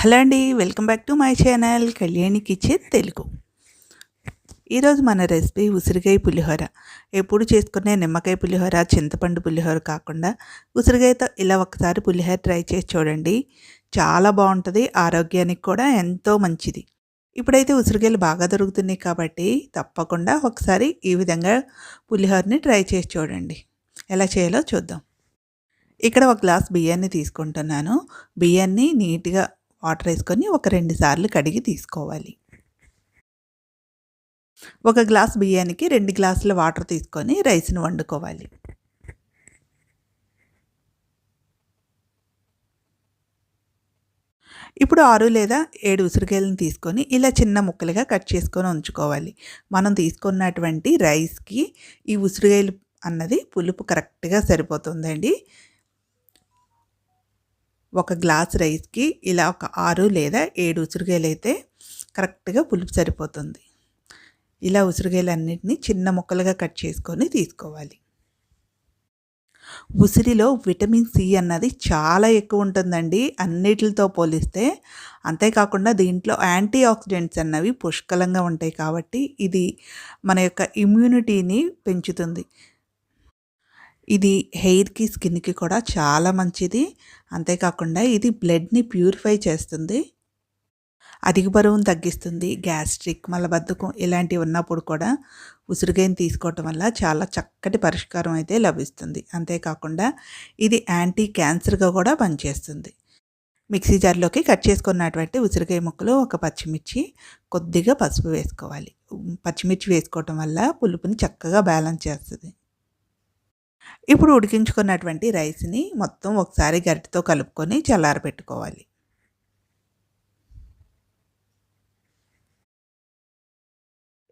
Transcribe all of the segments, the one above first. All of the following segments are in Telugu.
హలో అండి welcome back to my channel Kalyani kitchen Telugu. ఈరోజు మన రెసిపీ ఉసిరికాయ పులిహోర. ఎప్పుడు చేసుకునే నిమ్మకాయ పులిహోర చింతపండు పులిహోర కాకుండా ఉసిరికాయతో ఇలా ఒకసారి పులిహోర ట్రై చేసి చూడండి. చాలా బాగుంటుంది ఆరోగ్యానికి కూడా ఎంతో మంచిది. ఇప్పుడైతే ఉసిరికాయలు బాగా దొరుకుతున్నాయి కాబట్టి తప్పకుండా ఒకసారి ఈ విధంగా పులిహోరని ట్రై చేసి చూడండి. ఎలా చేయాలో చూద్దాం. ఇక్కడ ఒక గ్లాస్ బియ్యాన్ని తీసుకుంటున్నాను. బియ్యాన్ని నీట్గా వాటర్ వేసుకొని ఒక రెండు సార్లు కడిగి తీసుకోవాలి. ఒక గ్లాస్ బియ్యానికి రెండు గ్లాసుల వాటర్ తీసుకొని రైస్ను వండుకోవాలి. ఇప్పుడు ఆరు లేదా ఏడు ఉసిరికాయలను తీసుకొని ఇలా చిన్న ముక్కలుగా కట్ చేసుకొని ఉంచుకోవాలి. మనం తీసుకున్నటువంటి రైస్కి ఈ ఉసిరికాయలు అన్నది పులుపు కరెక్ట్గా సరిపోతుందండి. ఒక గ్లాస్ రైస్కి ఇలా ఒక ఆరు లేదా ఏడు ఉసిరికాయలు అయితే కరెక్ట్గా పులుపు సరిపోతుంది. ఇలా ఉసిరికాయలన్నింటినీ చిన్న ముక్కలుగా కట్ చేసుకొని తీసుకోవాలి. ఉసిరిలో విటమిన్ సి అన్నది చాలా ఎక్కువ ఉంటుందండి. అన్నిటితో పోలిస్తే అంతేకాకుండా దీంట్లో యాంటీ ఆక్సిడెంట్స్ అన్నవి పుష్కలంగా ఉంటాయి కాబట్టి ఇది మన యొక్క ఇమ్యూనిటీని పెంచుతుంది. ఇది హెయిర్కి స్కిన్కి కూడా చాలా మంచిది. అంతేకాకుండా ఇది బ్లడ్ని ప్యూరిఫై చేస్తుంది. అధిక బరువును తగ్గిస్తుంది. గ్యాస్ట్రిక్ మలబద్ధకం ఇలాంటివి ఉన్నప్పుడు కూడా ఉసిరిగాయని తీసుకోవటం వల్ల చాలా చక్కటి పరిష్కారం అయితే లభిస్తుంది. అంతేకాకుండా ఇది యాంటీ క్యాన్సర్గా కూడా పనిచేస్తుంది. మిక్సీ జార్లోకి కట్ చేసుకున్నటువంటి ఉసిరికాయ ముక్కలు ఒక పచ్చిమిర్చి కొద్దిగా పసుపు వేసుకోవాలి. పచ్చిమిర్చి వేసుకోవటం వల్ల పులుపుని చక్కగా బ్యాలెన్స్ చేస్తుంది. ఇప్పుడు ఉడికించుకున్నటువంటి రైస్ని మొత్తం ఒకసారి గరిటతో కలుపుకొని చల్లారబెట్టుకోవాలి.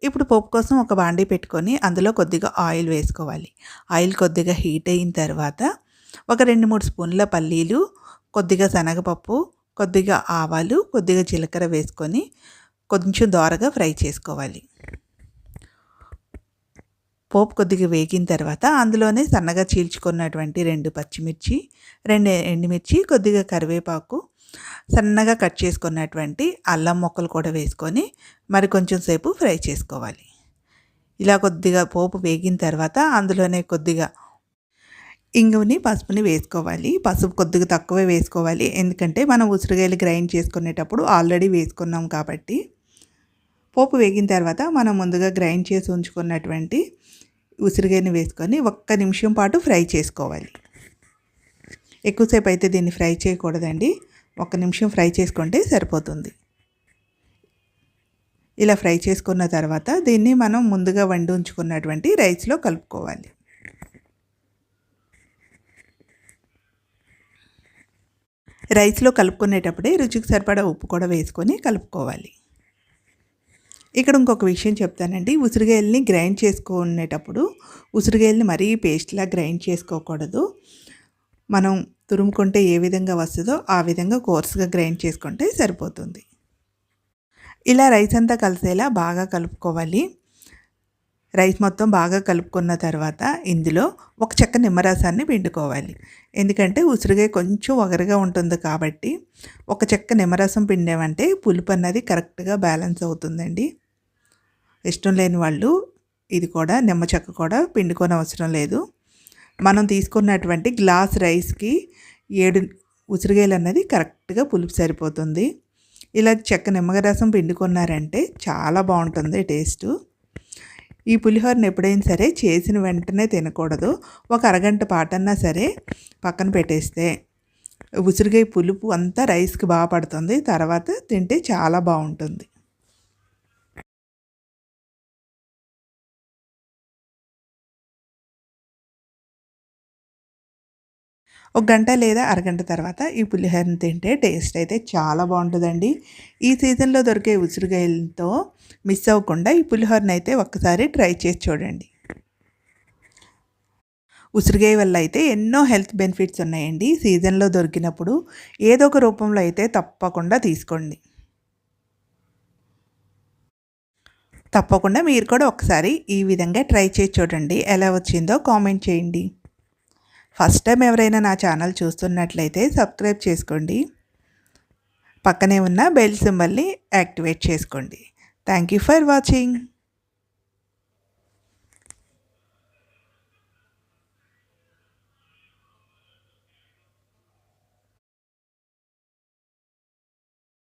ఇప్పుడు పోపు కోసం ఒక బాండీ పెట్టుకొని అందులో కొద్దిగా ఆయిల్ వేసుకోవాలి. ఆయిల్ కొద్దిగా హీట్ అయిన తర్వాత ఒక రెండు మూడు స్పూన్ల పల్లీలు కొద్దిగా శనగపప్పు కొద్దిగా ఆవాలు కొద్దిగా జీలకర్ర వేసుకొని కొంచెం దోరగా ఫ్రై చేసుకోవాలి. పోపు కొద్దిగా వేగిన తర్వాత అందులోనే సన్నగా చీల్చుకున్నటువంటి రెండు పచ్చిమిర్చి రెండు ఎండుమిర్చి కొద్దిగా కరివేపాకు సన్నగా కట్ చేసుకున్నటువంటి అల్లం మొక్కలు కూడా వేసుకొని మరి కొంచెం సేపు ఫ్రై చేసుకోవాలి. ఇలా కొద్దిగా పోపు వేగిన తర్వాత అందులోనే కొద్దిగా ఇంగుని పసుపుని వేసుకోవాలి. పసుపు కొద్దిగా తక్కువే వేసుకోవాలి. ఎందుకంటే మనం ఉసిరికాయలు గ్రైండ్ చేసుకునేటప్పుడు ఆల్రెడీ వేసుకున్నాం కాబట్టి. పోపు వేగిన తర్వాత మనం ముందుగా గ్రైండ్ చేసి ఉంచుకున్నటువంటి ఉసిరిగాయని వేసుకొని ఒక్క నిమిషం పాటు ఫ్రై చేసుకోవాలి. ఎక్కువసేపు అయితే దీన్ని ఫ్రై చేయకూడదండి. ఒక నిమిషం ఫ్రై చేసుకుంటే సరిపోతుంది. ఇలా ఫ్రై చేసుకున్న తర్వాత దీన్ని మనం ముందుగా వండి ఉంచుకున్నటువంటి రైస్లో కలుపుకోవాలి. రైస్లో కలుపుకునేటప్పుడే రుచికి సరిపడా ఉప్పు కూడా వేసుకొని కలుపుకోవాలి. ఇక్కడ ఇంకొక విషయం చెప్తానండి. ఉసిరికాయలని గ్రైండ్ చేసుకునేటప్పుడు ఉసిరికాయలని మరీ పేస్ట్లా గ్రైండ్ చేసుకోకూడదు. మనం తురుముకుంటే ఏ విధంగా వస్తుందో ఆ విధంగా కోర్సుగా గ్రైండ్ చేసుకుంటే సరిపోతుంది. ఇలా రైస్ అంతా కలిసేలా బాగా కలుపుకోవాలి. రైస్ మొత్తం బాగా కలుపుకున్న తర్వాత ఇందులో ఒక చెక్క నిమ్మరసాన్ని పిండుకోవాలి. ఎందుకంటే ఉసిరికాయ కొంచెం ఒగరుగా ఉంటుంది కాబట్టి ఒక చెక్క నిమ్మరసం పిండామంటే పులుపు అన్నది కరెక్ట్గా బ్యాలెన్స్ అవుతుందండి. ఇష్టం లేని వాళ్ళు ఇది కూడా నిమ్మ చెక్క కూడా పిండుకొని అవసరం లేదు. మనం తీసుకున్నటువంటి గ్లాస్ రైస్కి ఏడు ఉసిరికాయలు అన్నది కరెక్ట్గా పులుపు సరిపోతుంది. ఇలా చెక్క నిమ్మరసం పిండుకున్నారంటే చాలా బాగుంటుంది టేస్ట్. ఈ పులిహోరని ఎప్పుడైనా సరే చేసిన వెంటనే తినకూడదు. ఒక అరగంట పాటన్నా సరే పక్కన పెట్టేస్తే ఉసిరికాయ పులుపు అంతా రైస్కి బాగా పడుతుంది. తర్వాత తింటే చాలా బాగుంటుంది. ఒక గంట లేదా అరగంట తర్వాత ఈ పులిహోరని తింటే టేస్ట్ అయితే చాలా బాగుంటుందండి. ఈ సీజన్లో దొరికే ఉసిరికాయలతో మిస్ అవ్వకుండా ఈ పులిహోరని అయితే ఒక్కసారి ట్రై చేసి చూడండి. ఉసిరికాయ వల్ల అయితే ఎన్నో హెల్త్ బెనిఫిట్స్ ఉన్నాయండి. సీజన్లో దొరికినప్పుడు ఏదో ఒక రూపంలో అయితే తప్పకుండా తీసుకోండి. తప్పకుండా మీరు కూడా ఒకసారి ఈ విధంగా ట్రై చేసి చూడండి. ఎలా వచ్చిందో కామెంట్ చేయండి. ఫస్ట్ టైం ఎవరైనా నా ఛానల్ చూస్తున్నట్లయితే సబ్స్క్రైబ్ చేసుకోండి. పక్కనే ఉన్న బెల్ సింబల్ని యాక్టివేట్ చేసుకోండి. Thank you for watching.